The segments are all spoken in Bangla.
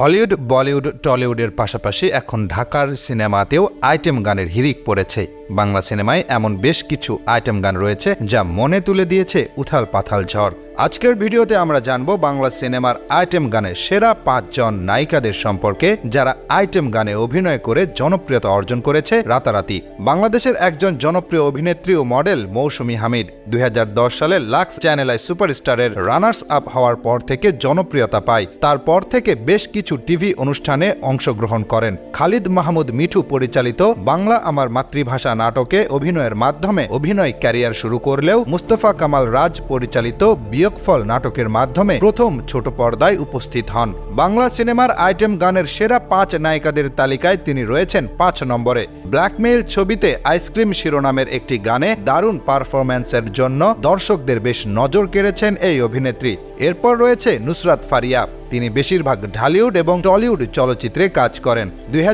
হলিউড বলিউড টলিউডের পাশাপাশি এখন ঢাকার সিনেমাতেও আইটেম গানের হিরিক পড়েছে। বাংলা সিনেমায় এমন বেশ কিছু আইটেম গান রয়েছে যা মনে তুলে দিয়েছে উথাল পাথাল ঝড়। আজকের ভিডিওতে আমরা জানব বাংলা সিনেমার আইটেম গানের সেরা পাঁচজন নায়িকাদের সম্পর্কে, যারা আইটেম গানে অভিনয় করে জনপ্রিয়তা অর্জন করেছে রাতারাতি। বাংলাদেশের একজন জনপ্রিয় অভিনেত্রী ও মডেল মৌসুমী হামিদ, দুই হাজার দশ সালে লাক্স চ্যানেলায় সুপারস্টারের রানার্স আপ হওয়ার পর থেকে জনপ্রিয়তা পায়। তারপর থেকে বেশ কিছু টিভি অনুষ্ঠানে অংশগ্রহণ করেন। খালিদ মাহমুদ মিঠু পরিচালিত বাংলা আমার মাতৃভাষা নাটকে অভিনয়ের মাধ্যমে অভিনয় ক্যারিয়ার শুরু করলেও মুস্তফা কামাল রাজ পরিচালিত বিয়োগফল নাটকের মাধ্যমে প্রথম ছোট পর্দায় উপস্থিত হন। বাংলা সিনেমার আইটেম গানের সেরা পাঁচ নায়িকাদের তালিকায় তিনি রয়েছেন পাঁচ নম্বরে। ব্ল্যাকমেইল ছবিতে আইসক্রিম শিরোনামের একটি গানে দারুণ পারফরম্যান্সের জন্য দর্শকদের বেশ নজর কেড়েছেন এই অভিনেত্রী। এরপর রয়েছে নুসরাত ফারিয়া। তিনি বেশিরভাগ ঢালিউড এবং টলিউড চলচ্চিত্রে কাজ করেন। দুই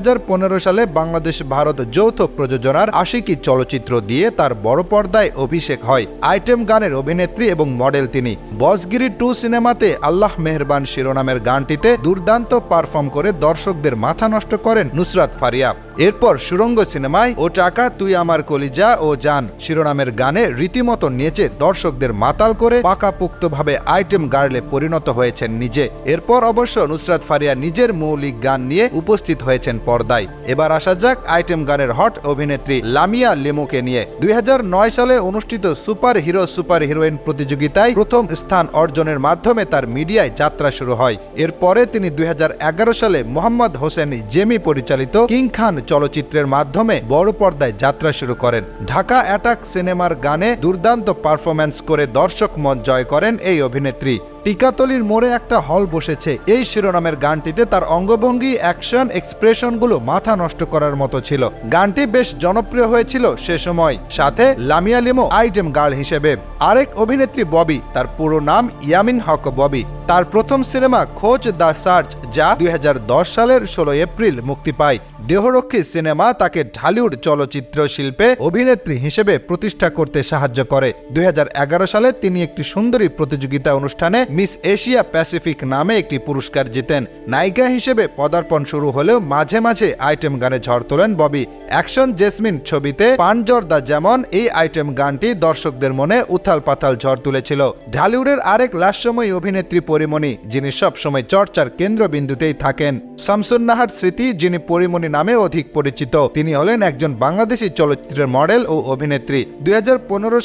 সালে বাংলাদেশ ভারত যৌথ প্রযোজনার আশিকি চলচ্চিত্র দিয়ে তার বড় পর্দায় অভিষেক হয়। আইটেম গানের অভিনেত্রী এবং মডেল তিনি। বসগিরি টু সিনেমাতে আল্লাহ মেহরবান শিরোনামের গানটিতে দুর্দান্ত পারফর্ম করে দর্শকদের মাথা নষ্ট করেন নুসরাত ফারিয়া। এরপর সুরঙ্গ সিনেমায়, ও টাকা, তুই আমার কলিজা, ও জান শিরোনামের গানে রীতিমতো নেচে দর্শকদের মাতাল করে পাকাপোক্তভাবে আইটেম গার্লে পরিণত হয়েছেন নিজে। এরপর অবশ্য নুসরাত ফারিয়া নিজের মৌলিক গান নিয়ে উপস্থিত হয়েছেন পর্দায়। এবার আসা যাক আইটেম গানের হট অভিনেত্রী লামিয়া লিমুকে নিয়ে। দুই হাজার নয় সালে অনুষ্ঠিত সুপার হিরো, সুপার হিরোইন প্রতিযোগিতায় প্রথম স্থান অর্জনের মাধ্যমে তার মিডিয়ায় যাত্রা শুরু হয়। এরপরে তিনি দুই হাজার এগারো সালে মোহাম্মদ হোসেন জেমি পরিচালিত কিং খান চলচ্চিত্রের মাধ্যমে বড় পর্দায় যাত্রা শুরু করেন। ঢাকা অ্যাটাক সিনেমার গানে দুর্দান্ত পারফরম্যান্স করে দর্শক মন জয় করেন এই অভিনেত্রী। টিকাতলির মোড়ে একটা হল বসেছে। এই শিরোনামের গানটিতে তার অঙ্গভঙ্গি, অ্যাকশন, এক্সপ্রেশনগুলো মাথা নষ্ট করার মতো ছিল। গানটি বেশ জনপ্রিয় হয়েছিল সে সময়। সাথে লামিয়া লিমো আইটেম গার্ল হিসেবে। আরেক অভিনেত্রী ববি, তার পুরো নাম ইয়ামিন হক ববি। তার প্রথম সিনেমা খোঁজ দ্য সার্চ, যা দুই হাজার দশ সালের ষোলো এপ্রিল মুক্তি পায়। দেহরক্ষী সিনেমা তাকে ঢালিউড চলচ্চিত্র শিল্পে অভিনেত্রী হিসেবে প্রতিষ্ঠা করতে সাহায্য করে। দুই হাজার এগারো সালে তিনি একটি সুন্দরী প্রতিযোগিতা অনুষ্ঠানে মিস এশিয়া প্যাসিফিক নামে একটি পুরস্কার জিতেন। নায়িকা হিসেবে পদার্পণ শুরু হলেও মাঝে মাঝে আইটেম গানে ঝড় তোলেন ববি। অ্যাকশন জেসমিন ছবিতে পানজর্দা যেমন এই আইটেম গানটি দর্শকদের মনে উথাল পাতাল ঝড় তুলেছিল। ঢালিউডের আরেক লাস্যময়ী অভিনেত্রী পরিমণি, যিনি সবসময় চর্চার কেন্দ্রবিন্দুতেই থাকেন। শামসুন্নাহার স্মৃতি, যিনি পরিমণি নামে অধিক পরিচিত। তিনি হলেন একজন বাংলাদেশি চলচ্চিত্রের মডেল ও অভিনেত্রী। দুই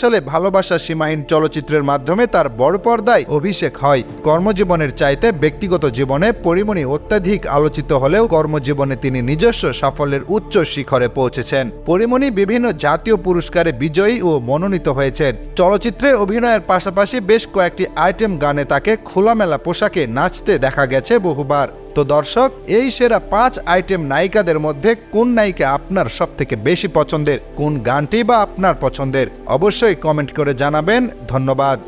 সালে ভালোবাসা সীমাহীন চলচ্চিত্রের মাধ্যমে তার বড় পর্দায় অভিষেক হয়। কর্মজীবনের চাইতে ব্যক্তিগত জীবনে পরিমণি অত্যাধিক আলোচিত হলেও কর্মজীবনে তিনি নিজস্ব সাফল্যের উচ্চ শিখরে পৌঁছেছেন। পরিমণি বিভিন্ন জাতীয় পুরস্কারে বিজয়ী ও মনোনীত হয়েছেন। চলচ্চিত্রে অভিনয়ের পাশাপাশি বেশ কয়েকটি আইটেম গানে তাকে খোলামেলা পোশাকে নাচতে দেখা গেছে বহুবার। তো দর্শক, এই সেরা পাঁচ আইটেম নায়িকাদের মধ্যে কোন নায়িকা আপনার সব থেকে বেশি পছন্দের? কোন গানটি বা আপনার পছন্দের? অবশ্যই কমেন্ট করে জানাবেন। ধন্যবাদ।